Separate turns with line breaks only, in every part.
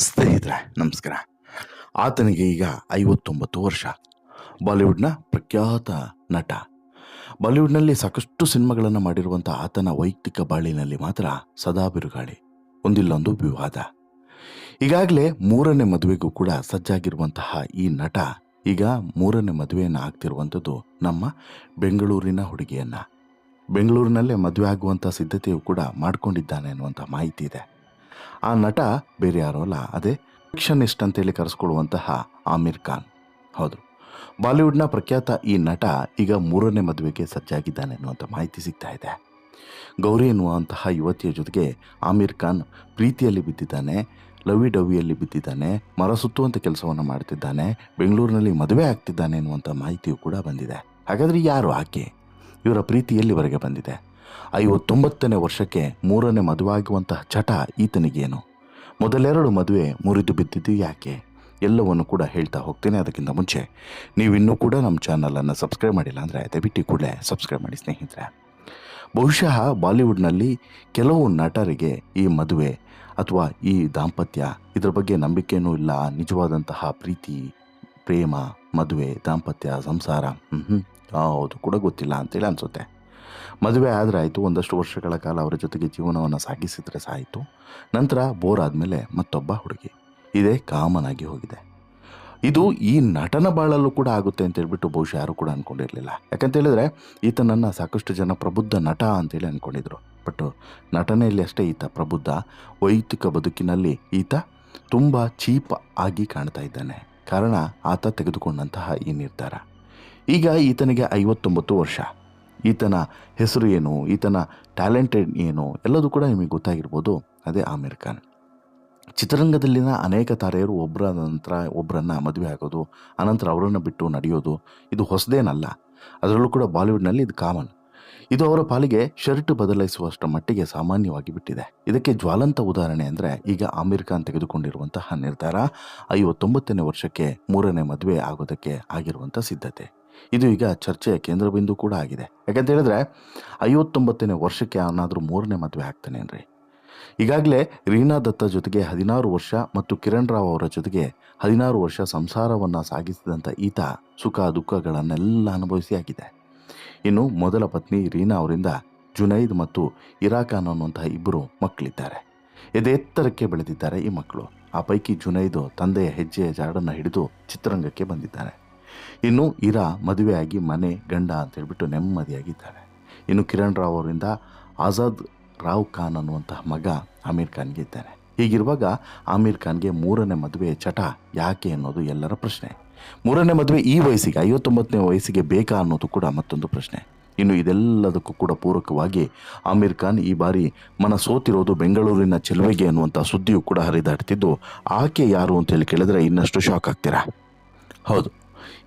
ಸ್ನೇಹಿತರೆ, ನಮಸ್ಕಾರ. ಆತನಿಗೆ ಈಗ ಐವತ್ತೊಂಬತ್ತು ವರ್ಷ. ಬಾಲಿವುಡ್ನ ಪ್ರಖ್ಯಾತ ನಟ. ಬಾಲಿವುಡ್ನಲ್ಲಿ ಸಾಕಷ್ಟು ಸಿನಿಮಾಗಳನ್ನು ಮಾಡಿರುವಂಥ ಆತನ ವೈಯಕ್ತಿಕ ಬಾಳಿನಲ್ಲಿ ಮಾತ್ರ ಸದಾ ಬಿರುಗಾಳಿ, ಒಂದಿಲ್ಲೊಂದು ವಿವಾದ. ಈಗಾಗಲೇ ಮೂರನೇ ಮದುವೆಗೂ ಕೂಡ ಸಜ್ಜಾಗಿರುವಂತಹ ಈ ನಟ ಈಗ ಮೂರನೇ ಮದುವೆಯನ್ನು ಆಗ್ತಿರುವಂಥದ್ದು ನಮ್ಮ ಬೆಂಗಳೂರಿನ ಹುಡುಗಿಯನ್ನ. ಬೆಂಗಳೂರಿನಲ್ಲೇ ಮದುವೆ ಆಗುವಂಥ ಸಿದ್ಧತೆಯು ಕೂಡ ಮಾಡಿಕೊಂಡಿದ್ದಾನೆ ಅನ್ನುವಂಥ ಮಾಹಿತಿ ಇದೆ. ಆ ನಟ ಬೇರೆ ಯಾರೂ ಅಲ್ಲ, ಅದೇ ಫಿಕ್ಷನಿಸ್ಟ್ ಅಂತೇಳಿ ಕರೆಸ್ಕೊಳ್ಳುವಂತಹ ಆಮಿರ್ ಖಾನ್. ಹೌದು. ಬಾಲಿವುಡ್ನ ಪ್ರಖ್ಯಾತ ಈ ನಟ ಈಗ ಮೂರನೇ ಮದುವೆಗೆ ಸಜ್ಜಾಗಿದ್ದಾನೆ ಅನ್ನುವಂಥ ಮಾಹಿತಿ ಸಿಗ್ತಾ ಇದೆ. ಗೌರಿ ಎನ್ನುವಂತಹ ಯುವತಿಯ ಜೊತೆಗೆ ಆಮಿರ್ ಖಾನ್ ಪ್ರೀತಿಯಲ್ಲಿ ಬಿದ್ದಿದ್ದಾನೆ, ಲವಿ ಡವಿಯಲ್ಲಿ ಬಿದ್ದಿದ್ದಾನೆ, ಮರ ಸುತ್ತುವಂಥ ಕೆಲಸವನ್ನು ಮಾಡ್ತಿದ್ದಾನೆ, ಬೆಂಗಳೂರಿನಲ್ಲಿ ಮದುವೆ ಆಗ್ತಿದ್ದಾನೆ ಎನ್ನುವಂಥ ಮಾಹಿತಿಯು ಕೂಡ ಬಂದಿದೆ. ಹಾಗಾದರೆ ಯಾರು ಆಕೆ? ಇವರ ಪ್ರೀತಿಯಲ್ಲಿವರೆಗೆ ಬಂದಿದೆ. ಐವತ್ತೊಂಬತ್ತನೇ ವರ್ಷಕ್ಕೆ ಮೂರನೇ ಮದುವೆ ಆಗುವಂತಹ ಚಟ ಈತನಿಗೇನು? ಮೊದಲೆರಡು ಮದುವೆ ಮುರಿದು ಬಿದ್ದಿದ್ದು ಯಾಕೆ? ಎಲ್ಲವನ್ನು ಕೂಡ ಹೇಳ್ತಾ ಹೋಗ್ತೇನೆ ಅದಕ್ಕಿಂತ ಮುಂಚೆ. ನೀವಿನ್ನೂ ಕೂಡ ನಮ್ಮ ಚಾನಲನ್ನು ಸಬ್ಸ್ಕ್ರೈಬ್ ಮಾಡಿಲ್ಲ ಅಂದರೆ ದಯವಿಟ್ಟು ಕೂಡಲೇ ಸಬ್ಸ್ಕ್ರೈಬ್ ಮಾಡಿ ಸ್ನೇಹಿತರೆ. ಬಹುಶಃ ಬಾಲಿವುಡ್ನಲ್ಲಿ ಕೆಲವು ನಟರಿಗೆ ಈ ಮದುವೆ ಅಥವಾ ಈ ದಾಂಪತ್ಯ ಇದರ ಬಗ್ಗೆ ನಂಬಿಕೆಯೂ ಇಲ್ಲ, ನಿಜವಾದಂತಹ ಪ್ರೀತಿ, ಪ್ರೇಮ, ಮದುವೆ, ದಾಂಪತ್ಯ, ಸಂಸಾರ ಹ್ಞೂ ಹೌದು, ಕೂಡ ಗೊತ್ತಿಲ್ಲ ಅಂತೇಳಿ ಅನಿಸುತ್ತೆ. ಮದುವೆ ಆದರೆ ಆಯಿತು ಒಂದಷ್ಟು ವರ್ಷಗಳ ಕಾಲ ಅವರ ಜೊತೆಗೆ ಜೀವನವನ್ನು ಸಾಗಿಸಿದರೆ ಸಾಯಿತು. ನಂತರ ಬೋರ್ ಆದಮೇಲೆ ಮತ್ತೊಬ್ಬ ಹುಡುಗಿ. ಇದೇ ಕಾಮನ್ ಆಗಿ ಹೋಗಿದೆ. ಇದು ಈ ನಟನ ಬಾಳಲ್ಲೂ ಕೂಡ ಆಗುತ್ತೆ ಅಂತ ಹೇಳ್ಬಿಟ್ಟು ಬಹುಶಃ ಯಾರು ಕೂಡ ಅಂದ್ಕೊಂಡಿರಲಿಲ್ಲ ಯಾಕಂತ ಹೇಳಿದ್ರೆ, ಈತನನ್ನು ಸಾಕಷ್ಟು ಜನ ಪ್ರಬುದ್ಧ ನಟ ಅಂತೇಳಿ ಅಂದ್ಕೊಂಡಿದ್ರು ಬಟ್ ನಟನೆಯಲ್ಲಿ ಅಷ್ಟೇ ಈತ ಪ್ರಬುದ್ಧ. ವೈಯಕ್ತಿಕ ಬದುಕಿನಲ್ಲಿ ಈತ ತುಂಬ ಚೀಪ್ ಆಗಿ ಕಾಣ್ತಾ ಇದ್ದಾನೆ. ಕಾರಣ, ಆತ ತೆಗೆದುಕೊಂಡಂತಹ ಈ ನಿರ್ಧಾರ. ಈಗ ಈತನಿಗೆ ಐವತ್ತೊಂಬತ್ತು ವರ್ಷ. ಈತನ ಹೆಸರು ಏನು, ಈತನ ಟ್ಯಾಲೆಂಟೆಡ್ ಏನು, ಎಲ್ಲದೂ ಕೂಡ ನಿಮಗೆ ಗೊತ್ತಾಗಿರ್ಬೋದು. ಅದೇ ಆಮೀರ್ ಖಾನ್ ಚಿತ್ರರಂಗದಲ್ಲಿನ ಅನೇಕ ತಾರೆಯರು ಒಬ್ಬರ ನಂತರ ಒಬ್ಬರನ್ನು ಮದುವೆ ಆಗೋದು, ಅನಂತರ ಅವರನ್ನು ಬಿಟ್ಟು ನಡೆಯೋದು, ಇದು ಹೊಸದೇನಲ್ಲ. ಅದರಲ್ಲೂ ಕೂಡ ಬಾಲಿವುಡ್ನಲ್ಲಿ ಇದು ಕಾಮನ್. ಇದು ಅವರ ಪಾಲಿಗೆ ಶರ್ಟ್ ಬದಲಾಯಿಸುವಷ್ಟು ಮಟ್ಟಿಗೆ ಸಾಮಾನ್ಯವಾಗಿ ಬಿಟ್ಟಿದೆ. ಇದಕ್ಕೆ ಜ್ವಾಲಂತ ಉದಾಹರಣೆ ಅಂದರೆ ಈಗ ಆಮೀರ್ ಖಾನ್ ತೆಗೆದುಕೊಂಡಿರುವಂತಹ ನಿರ್ಧಾರ ಐವತ್ತೊಂಬತ್ತನೇ ವರ್ಷಕ್ಕೆ ಮೂರನೇ ಮದುವೆ ಆಗೋದಕ್ಕೆ ಆಗಿರುವಂಥ ಸಿದ್ಧತೆ. ಇದು ಈಗ ಚರ್ಚೆಯ ಕೇಂದ್ರಬಿಂದು ಕೂಡ ಆಗಿದೆ. ಯಾಕಂತ ಹೇಳಿದ್ರೆ ಐವತ್ತೊಂಬತ್ತನೇ ವರ್ಷಕ್ಕೆ ಅವನಾದರೂ ಮೂರನೇ ಮದುವೆ ಆಗ್ತಾನೇನ್ರಿ? ಈಗಾಗಲೇ ರೀನಾ ದತ್ತ ಜೊತೆಗೆ ಹದಿನಾರು ವರ್ಷ ಮತ್ತು ಕಿರಣ್ ರಾವ್ ಅವರ ಜೊತೆಗೆ ಹದಿನಾರು ವರ್ಷ ಸಂಸಾರವನ್ನು ಸಾಗಿಸಿದಂಥ ಈತ ಸುಖ ದುಃಖಗಳನ್ನೆಲ್ಲ ಅನುಭವಿಸಿ ಆಗಿದೆ. ಇನ್ನು ಮೊದಲ ಪತ್ನಿ ರೀನಾ ಅವರಿಂದ ಜುನೈದ್ ಮತ್ತು ಇರಾಖಾನ್ ಅನ್ನುವಂತಹ ಇಬ್ಬರು ಮಕ್ಕಳಿದ್ದಾರೆ. ಎದೆತ್ತರಕ್ಕೆ ಬೆಳೆದಿದ್ದಾರೆ ಈ ಮಕ್ಕಳು. ಆ ಪೈಕಿ ಜುನೈದು ತಂದೆಯ ಹೆಜ್ಜೆಯ ಜಾಡನ್ನು ಹಿಡಿದು ಚಿತ್ರರಂಗಕ್ಕೆ ಬಂದಿದ್ದಾನೆ ಇನ್ನು ಇರಾ ಮದುವೆಯಾಗಿ ಮನೆ ಗಂಡ ಅಂತ ಹೇಳ್ಬಿಟ್ಟು ನೆಮ್ಮದಿಯಾಗಿದ್ದಾರೆ ಇನ್ನು ಕಿರಣ್ ರಾವ್ ಅವರಿಂದ ಆಜಾದ್ ರಾವ್ ಖಾನ್ ಅನ್ನುವಂತಹ ಮಗ ಆಮೀರ್ ಖಾನ್ಗೆ ಇದ್ದಾನೆ ಹೀಗಿರುವಾಗ ಆಮೀರ್ ಖಾನ್ಗೆ ಮೂರನೇ ಮದುವೆ ಚಟ ಯಾಕೆ ಅನ್ನೋದು ಎಲ್ಲರ ಪ್ರಶ್ನೆ. ಮೂರನೇ ಮದುವೆ ಈ ವಯಸ್ಸಿಗೆ, ಐವತ್ತೊಂಬತ್ತನೇ ವಯಸ್ಸಿಗೆ ಬೇಕಾ ಅನ್ನೋದು ಕೂಡ ಮತ್ತೊಂದು ಪ್ರಶ್ನೆ. ಇನ್ನು ಇದೆಲ್ಲದಕ್ಕೂ ಕೂಡ ಪೂರಕವಾಗಿ ಆಮೀರ್ ಖಾನ್ ಈ ಬಾರಿ ಮನ ಸೋತಿರೋದು ಬೆಂಗಳೂರಿನ ಚೆಲುವೆಗೆ ಅನ್ನುವಂಥ ಸುದ್ದಿಯು ಕೂಡ ಹರಿದಾಡ್ತಿದ್ದು. ಆಕೆ ಯಾರು ಅಂತ ಹೇಳಿ ಕೇಳಿದ್ರೆ ಇನ್ನಷ್ಟು ಶಾಕ್ ಆಗ್ತೀರಾ? ಹೌದು.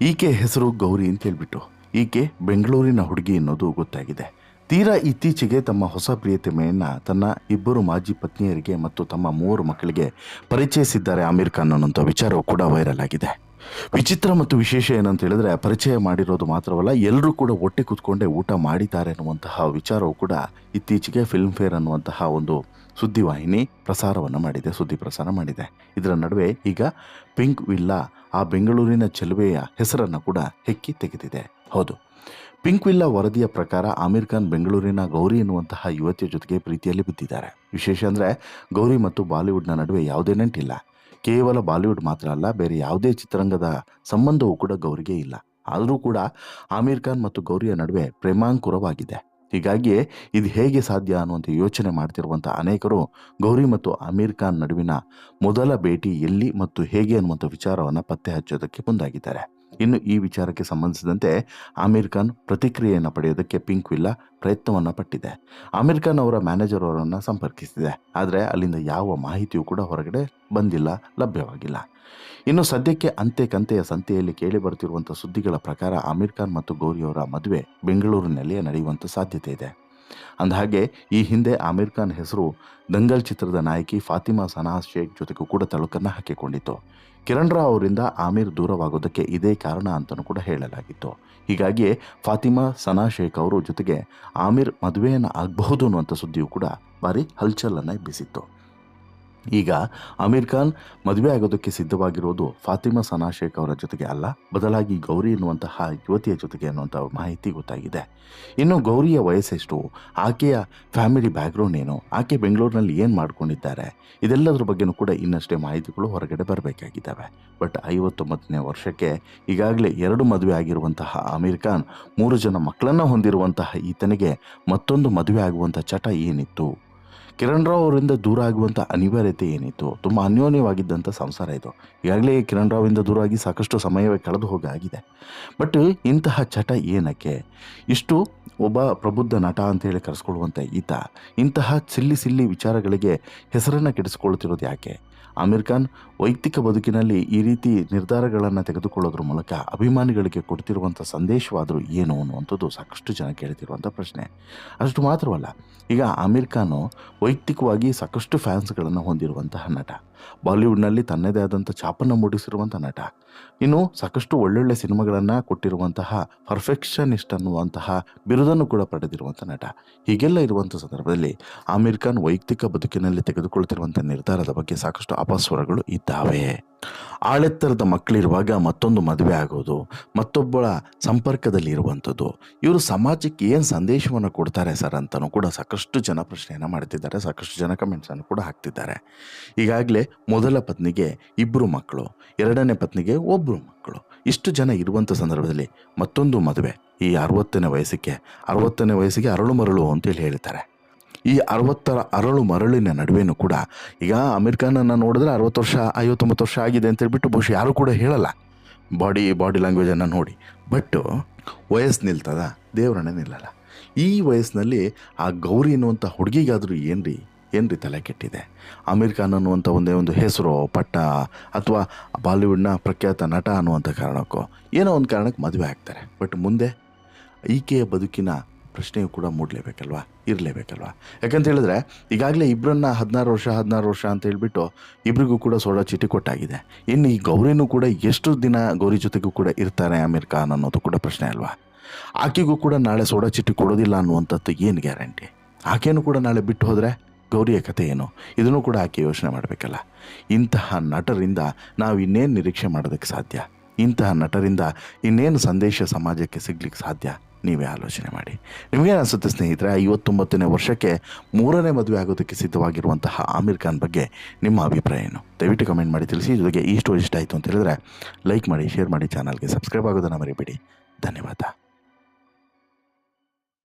ಈಕೆ ಹೆಸರು ಗೌರಿ ಅಂತ ಹೇಳ್ಬಿಟ್ಟು ಈಕೆ ಬೆಂಗಳೂರಿನ ಹುಡುಗಿ ಅನ್ನೋದು ಗೊತ್ತಾಗಿದೆ. ತೀರಾ ಇತ್ತೀಚೆಗೆ ತಮ್ಮ ಹೊಸ ಪ್ರಿಯತಮೆಯನ್ನು ತನ್ನ ಇಬ್ಬರು ಮಾಜಿ ಪತ್ನಿಯರಿಗೆ ಮತ್ತು ತಮ್ಮ ಮೂವರು ಮಕ್ಕಳಿಗೆ ಪರಿಚಯಿಸಿದ್ದಾರೆ ಆಮೀರ್ ಖಾನ್ ಅನ್ನೋಂಥ ವಿಚಾರವು ಕೂಡ ವೈರಲ್ ಆಗಿದೆ. ವಿಚಿತ್ರ ಮತ್ತು ವಿಶೇಷ ಏನಂತ ಹೇಳಿದ್ರೆ ಪರಿಚಯ ಮಾಡಿರೋದು ಮಾತ್ರವಲ್ಲ ಎಲ್ಲರೂ ಕೂಡ ಒಟ್ಟೆ ಕೂತ್ಕೊಂಡೇ ಊಟ ಮಾಡಿದ್ದಾರೆ ಅನ್ನುವಂತಹ ವಿಚಾರವು ಕೂಡ ಇತ್ತೀಚೆಗೆ ಫಿಲ್ಮ್ ಫೇರ್ ಅನ್ನುವಂತಹ ಒಂದು ಸುದ್ದಿವಾಹಿನಿ ಪ್ರಸಾರವನ್ನು ಮಾಡಿದೆ, ಸುದ್ದಿ ಪ್ರಸಾರ ಮಾಡಿದೆ. ಇದರ ನಡುವೆ ಈಗ ಪಿಂಕ್ ವಿಲ್ಲಾ ಆ ಬೆಂಗಳೂರಿನ ಚೆಲುವೆಯ ಹೆಸರನ್ನು ಕೂಡ ಹೆಕ್ಕಿ ತೆಗೆದಿದೆ. ಹೌದು, ಪಿಂಕ್ ವಿಲ್ಲಾ ವರದಿಯ ಪ್ರಕಾರ ಆಮೀರ್ ಖಾನ್ ಬೆಂಗಳೂರಿನ ಗೌರಿ ಎನ್ನುವಂತಹ ಯುವತಿಯ ಜೊತೆಗೆ ಪ್ರೀತಿಯಲ್ಲಿ ಬಿದ್ದಿದ್ದಾರೆ. ವಿಶೇಷ ಅಂದರೆ ಗೌರಿ ಮತ್ತು ಬಾಲಿವುಡ್ನ ನಡುವೆ ಯಾವುದೇ ನಂಟಿಲ್ಲ. ಕೇವಲ ಬಾಲಿವುಡ್ ಮಾತ್ರ ಅಲ್ಲ, ಬೇರೆ ಯಾವುದೇ ಚಿತ್ರರಂಗದ ಸಂಬಂಧವೂ ಕೂಡ ಗೌರಿಗೆ ಇಲ್ಲ. ಆದರೂ ಕೂಡ ಆಮೀರ್ ಖಾನ್ ಮತ್ತು ಗೌರಿಯ ನಡುವೆ ಪ್ರೇಮಾಂಕುರವಾಗಿದೆ. ಹೀಗಾಗಿ ಇದು ಹೇಗೆ ಸಾಧ್ಯ ಅನ್ನುವಂಥ ಯೋಚನೆ ಮಾಡ್ತಿರುವಂಥ ಅನೇಕರು ಗೌರಿ ಮತ್ತು ಆಮೀರ್ ಖಾನ್ ನಡುವಿನ ಮೊದಲ ಭೇಟಿ ಎಲ್ಲಿ ಮತ್ತು ಹೇಗೆ ಅನ್ನುವಂಥ ವಿಚಾರವನ್ನು ಪತ್ತೆ ಹಚ್ಚೋದಕ್ಕೆ ಮುಂದಾಗಿದ್ದಾರೆ. ಇನ್ನು ಈ ವಿಚಾರಕ್ಕೆ ಸಂಬಂಧಿಸಿದಂತೆ ಆಮೀರ್ ಖಾನ್ ಪ್ರತಿಕ್ರಿಯೆಯನ್ನು ಪಡೆಯೋದಕ್ಕೆ ಪಿಂಕ್ ವಿಲ್ಲಾ ಪ್ರಯತ್ನವನ್ನು ಪಟ್ಟಿದೆ. ಆಮೀರ್ ಖಾನ್ ಅವರ ಮ್ಯಾನೇಜರ್ ಅವರನ್ನು ಸಂಪರ್ಕಿಸಿದೆ. ಆದರೆ ಅಲ್ಲಿಂದ ಯಾವ ಮಾಹಿತಿಯೂ ಕೂಡ ಹೊರಗಡೆ ಬಂದಿಲ್ಲ, ಲಭ್ಯವಾಗಿಲ್ಲ. ಇನ್ನು ಸದ್ಯಕ್ಕೆ ಅಂತೆ ಕಂತೆಯ ಸಂತೆಯಲ್ಲಿ ಕೇಳಿ ಬರ್ತಿರುವಂಥ ಸುದ್ದಿಗಳ ಪ್ರಕಾರ ಆಮೀರ್ ಖಾನ್ ಮತ್ತು ಗೌರಿ ಅವರ ಮದುವೆ ಬೆಂಗಳೂರಿನಲ್ಲಿಯೇ ನಡೆಯುವಂಥ ಸಾಧ್ಯತೆ ಇದೆ. ಅಂದಹಾಗೆ, ಈ ಹಿಂದೆ ಆಮೀರ್ ಖಾನ್ ಹೆಸರು ದಂಗಲ್ ಚಿತ್ರದ ನಾಯಕಿ ಫಾತಿಮಾ ಸನಾ ಶೇಖ್ ಜೊತೆಗೂ ಕೂಡ ತಳುಕನ್ನು ಹಾಕಿಕೊಂಡಿತ್ತು. ಕಿರಣ್ ರಾವ್ ಅವರಿಂದ ಆಮೀರ್ ದೂರವಾಗೋದಕ್ಕೆ ಇದೇ ಕಾರಣ ಅಂತಲೂ ಕೂಡ ಹೇಳಲಾಗಿತ್ತು. ಹೀಗಾಗಿಯೇ ಫಾತಿಮಾ ಸನಾ ಶೇಖ್ ಅವರು ಜೊತೆಗೆ ಆಮೀರ್ ಮದುವೆಯನ್ನು ಆಗಬಹುದು ಅನ್ನುವಂಥ ಸುದ್ದಿಯು ಕೂಡ ಭಾರಿ ಹಲ್ಚಲನ್ನು ಎಬ್ಬಿಸಿತ್ತು. ಈಗ ಅಮೀರ್ ಖಾನ್ ಮದುವೆ ಆಗೋದಕ್ಕೆ ಸಿದ್ಧವಾಗಿರೋದು ಫಾತಿಮಾ ಸನಾ ಶೇಖ್ ಅವರ ಜೊತೆಗೆ ಅಲ್ಲ, ಬದಲಾಗಿ ಗೌರಿ ಎನ್ನುವಂತಹ ಯುವತಿಯ ಜೊತೆಗೆ ಅನ್ನುವಂಥ ಮಾಹಿತಿ ಗೊತ್ತಾಗಿದೆ. ಇನ್ನು ಗೌರಿಯ ವಯಸ್ಸೆಷ್ಟು, ಆಕೆಯ ಫ್ಯಾಮಿಲಿ ಬ್ಯಾಕ್ಗ್ರೌಂಡ್ ಏನು, ಆಕೆ ಬೆಂಗಳೂರಿನಲ್ಲಿ ಏನು ಮಾಡ್ಕೊಂಡಿದ್ದಾರೆ, ಇದೆಲ್ಲದರ ಬಗ್ಗೆನೂ ಕೂಡ ಇನ್ನಷ್ಟೇ ಮಾಹಿತಿಗಳು ಹೊರಗಡೆ ಬರಬೇಕಾಗಿದ್ದಾವೆ. ಬಟ್ ಐವತ್ತೊಂಬತ್ತನೇ ವರ್ಷಕ್ಕೆ ಈಗಾಗಲೇ ಎರಡು ಮದುವೆ ಆಗಿರುವಂತಹ ಅಮೀರ್ ಖಾನ್ ಮೂರು ಜನ ಮಕ್ಕಳನ್ನು ಹೊಂದಿರುವಂತಹ ಈತನಿಗೆ ಮತ್ತೊಂದು ಮದುವೆ ಆಗುವಂಥ ಚಟ ಏನಿತ್ತು? ಕಿರಣ್ ರಾವ್ ಅವರಿಂದ ದೂರ ಆಗುವಂಥ ಅನಿವಾರ್ಯತೆ ಏನಿತ್ತು? ತುಂಬ ಅನ್ಯೋನ್ಯವಾಗಿದ್ದಂಥ ಸಂಸಾರ ಇದು. ಈಗಾಗಲೇ ಕಿರಣ್ ರಾವಿಂದ ದೂರ ಆಗಿ ಸಾಕಷ್ಟು ಸಮಯವೇ ಕಳೆದು ಹೋಗಾಗಿದೆ. ಬಟ್ ಇಂತಹ ಚಟ ಏನಕ್ಕೆ? ಇಷ್ಟು ಒಬ್ಬ ಪ್ರಬುದ್ಧ ನಟ ಅಂತೇಳಿ ಕರೆಸ್ಕೊಳ್ಳುವಂಥ ಈತ, ಇಂತಹ ಸಿಲ್ಲಿ ಸಿಲ್ಲಿ ವಿಚಾರಗಳಿಗೆ ಹೆಸರನ್ನು ಕೆಡಿಸ್ಕೊಳ್ತಿರೋದು ಯಾಕೆ? ಆಮೀರ್ ಖಾನ್ ವೈಯಕ್ತಿಕ ಬದುಕಿನಲ್ಲಿ ಈ ರೀತಿ ನಿರ್ಧಾರಗಳನ್ನು ತೆಗೆದುಕೊಳ್ಳೋದ್ರ ಮೂಲಕ ಅಭಿಮಾನಿಗಳಿಗೆ ಕೊಡ್ತಿರುವಂಥ ಸಂದೇಶವಾದರೂ ಏನು ಅನ್ನುವಂಥದ್ದು ಸಾಕಷ್ಟು ಜನ ಕೇಳ್ತಿರುವಂಥ ಪ್ರಶ್ನೆ. ಅಷ್ಟು ಮಾತ್ರವಲ್ಲ ಈಗ ಆಮಿರ್ ಖಾನು ವೈಯಕ್ತಿಕವಾಗಿ ಸಾಕಷ್ಟು ಫ್ಯಾನ್ಸ್ಗಳನ್ನು ಹೊಂದಿರುವಂತಹ ನಟ. ಬಾಲಿವುಡ್ನಲ್ಲಿ ತನ್ನದೇ ಆದಂಥ ಛಾಪನ್ನು ಮೂಡಿಸಿರುವಂಥ ನಟ. ಇನ್ನು ಸಾಕಷ್ಟು ಒಳ್ಳೊಳ್ಳೆ ಸಿನಿಮಾಗಳನ್ನು ಕೊಟ್ಟಿರುವಂತಹ ಪರ್ಫೆಕ್ಷನಿಸ್ಟ್ ಅನ್ನುವಂತಹ ಬಿರುದನ್ನು ಕೂಡ ಪಡೆದಿರುವಂಥ ನಟ. ಹೀಗೆಲ್ಲ ಇರುವಂಥ ಸಂದರ್ಭದಲ್ಲಿ ಆಮೀರ್ ಖಾನ್ ವೈಯಕ್ತಿಕ ಬದುಕಿನಲ್ಲಿ ತೆಗೆದುಕೊಳ್ತಿರುವಂಥ ನಿರ್ಧಾರದ ಬಗ್ಗೆ ಸಾಕಷ್ಟು ಅಪಸ್ವರಗಳು ಇದ್ದಾವೆ. ಆಳೆತ್ತರದ ಮಕ್ಕಳಿರುವಾಗ ಮತ್ತೊಂದು ಮದುವೆ ಆಗೋದು, ಮತ್ತೊಬ್ಬಳ ಸಂಪರ್ಕದಲ್ಲಿ ಇರುವಂಥದ್ದು. ಇವರು ಸಮಾಜಕ್ಕೆ ಏನು ಸಂದೇಶವನ್ನು ಕೊಡ್ತಾರೆ ಸರ್ ಅಂತಲೂ ಕೂಡ ಸಾಕಷ್ಟು ಜನ ಪ್ರಶ್ನೆಯನ್ನು ಮಾಡ್ತಿದ್ದಾರೆ, ಸಾಕಷ್ಟು ಜನ ಕಮೆಂಟ್ಸನ್ನು ಕೂಡ ಹಾಕ್ತಿದ್ದಾರೆ. ಈಗಾಗಲೇ ಮೊದಲ ಪತ್ನಿಗೆ ಇಬ್ಬರು ಮಕ್ಕಳು, ಎರಡನೇ ಪತ್ನಿಗೆ ಒಬ್ಬರು ಮಕ್ಕಳು. ಇಷ್ಟು ಜನ ಇರುವಂಥ ಸಂದರ್ಭದಲ್ಲಿ ಮತ್ತೊಂದು ಮದುವೆ ಈ ಅರವತ್ತನೇ ವಯಸ್ಸಿಗೆ ಅರವತ್ತನೇ ವಯಸ್ಸಿಗೆ ಅರಳು ಮರಳು ಅಂತೇಳಿ ಹೇಳ್ತಾರೆ ಈ ಅರವತ್ತರ ಅರಳು ಮರಳಿನ ನಡುವೆನೂ ಕೂಡ ಈಗ ಅಮೀರ್ ನೋಡಿದ್ರೆ ಅರವತ್ತು ವರ್ಷ, ಐವತ್ತೊಂಬತ್ತು ವರ್ಷ ಆಗಿದೆ ಅಂತ ಹೇಳಿಬಿಟ್ಟು ಬಹುಶಃ ಯಾರೂ ಕೂಡ ಹೇಳಲ್ಲ. ಬಾಡಿ ಬಾಡಿ ಲ್ಯಾಂಗ್ವೇಜನ್ನು ನೋಡಿ. ಬಟ್ಟು ವಯಸ್ಸು ನಿಲ್ತದ, ದೇವರನ್ನೇ ನಿಲ್ಲಲ್ಲ. ಈ ವಯಸ್ಸಿನಲ್ಲಿ ಆ ಗೌರಿ ಅನ್ನುವಂಥ ಹುಡುಗಿಗಾದರೂ ಏನ್ರಿ? ಏನ್ರಿ ತಲೆ ಕೆಟ್ಟಿದೆ? ಆಮೀರ್ ಖಾನ್ ಅನ್ನುವಂಥ ಒಂದೇ ಒಂದು ಹೆಸರು, ಪಟ್ಟ ಅಥವಾ ಬಾಲಿವುಡ್ನ ಪ್ರಖ್ಯಾತ ನಟ ಅನ್ನುವಂಥ ಕಾರಣಕ್ಕೋ? ಏನೋ ಒಂದು ಕಾರಣಕ್ಕೆ ಮದುವೆ ಆಗ್ತಾರೆ. ಬಟ್ ಮುಂದೆ ಈಕೆಯ ಬದುಕಿನ ಪ್ರಶ್ನೆಯು ಕೂಡ ಮೂಡಲೇಬೇಕಲ್ವಾ? ಇರಲೇಬೇಕಲ್ವಾ? ಯಾಕಂತ ಹೇಳಿದ್ರೆ, ಈಗಾಗಲೇ ಇಬ್ಬರನ್ನ ಹದಿನಾರು ವರ್ಷ ಹದಿನಾರು ವರ್ಷ ಅಂತ ಹೇಳಿಬಿಟ್ಟು ಇಬ್ಬರಿಗೂ ಕೂಡ ಸೋಡಾ ಚೀಟಿ ಕೊಟ್ಟಾಗಿದೆ. ಇನ್ನು ಈ ಗೌರಿನೂ ಕೂಡ ಎಷ್ಟು ದಿನ ಗೌರಿ ಜೊತೆಗೂ ಕೂಡ ಇರ್ತಾರೆ ಆಮೀರ್ ಖಾನ್ ಅನ್ನೋದು ಕೂಡ ಪ್ರಶ್ನೆ ಅಲ್ವಾ? ಆಕೆಗೂ ಕೂಡ ನಾಳೆ ಸೋಡಾ ಚೀಟಿ ಕೊಡೋದಿಲ್ಲ ಅನ್ನುವಂಥದ್ದು ಏನು ಗ್ಯಾರಂಟಿ? ಆಕೆಯೂ ಕೂಡ ನಾಳೆ ಬಿಟ್ಟು ಹೋದರೆ ಗೌರಿಯ ಕಥೆ ಏನು ಇದನ್ನು ಕೂಡ ಆಕೆ ಯೋಚನೆ ಮಾಡಬೇಕಲ್ಲ. ಇಂತಹ ನಟರಿಂದ ನಾವು ಇನ್ನೇನು ನಿರೀಕ್ಷೆ ಮಾಡೋದಕ್ಕೆ ಸಾಧ್ಯ? ಇಂತಹ ನಟರಿಂದ ಇನ್ನೇನು ಸಂದೇಶ ಸಮಾಜಕ್ಕೆ ಸಿಗ್ಲಿಕ್ಕೆ ಸಾಧ್ಯ? ನೀವೇ ಆಲೋಚನೆ ಮಾಡಿ. ನಿಮಗೇನು ಅನಿಸುತ್ತೆ ಸ್ನೇಹಿತರೆ ಐವತ್ತೊಂಬತ್ತನೇ ವರ್ಷಕ್ಕೆ ಮೂರನೇ ಮದುವೆ ಆಗೋದಕ್ಕೆ ಸಿದ್ಧವಾಗಿರುವಂತಹ ಆಮೀರ್ ಖಾನ್ ಬಗ್ಗೆ ನಿಮ್ಮ ಅಭಿಪ್ರಾಯ ಏನು? ದಯವಿಟ್ಟು ಕಮೆಂಟ್ ಮಾಡಿ ತಿಳಿಸಿ, ಜೊತೆಗೆ ಈ ಸ್ಟೋರಿ ಇಷ್ಟ ಆಯಿತು ಅಂತ ಹೇಳಿದ್ರೆ ಲೈಕ್ ಮಾಡಿ, ಶೇರ್ ಮಾಡಿ, ಚಾನಲ್ಗೆ ಸಬ್ಸ್ಕ್ರೈಬ್ ಆಗೋದನ್ನು ಮರಿಬೇಡಿ. ಧನ್ಯವಾದ.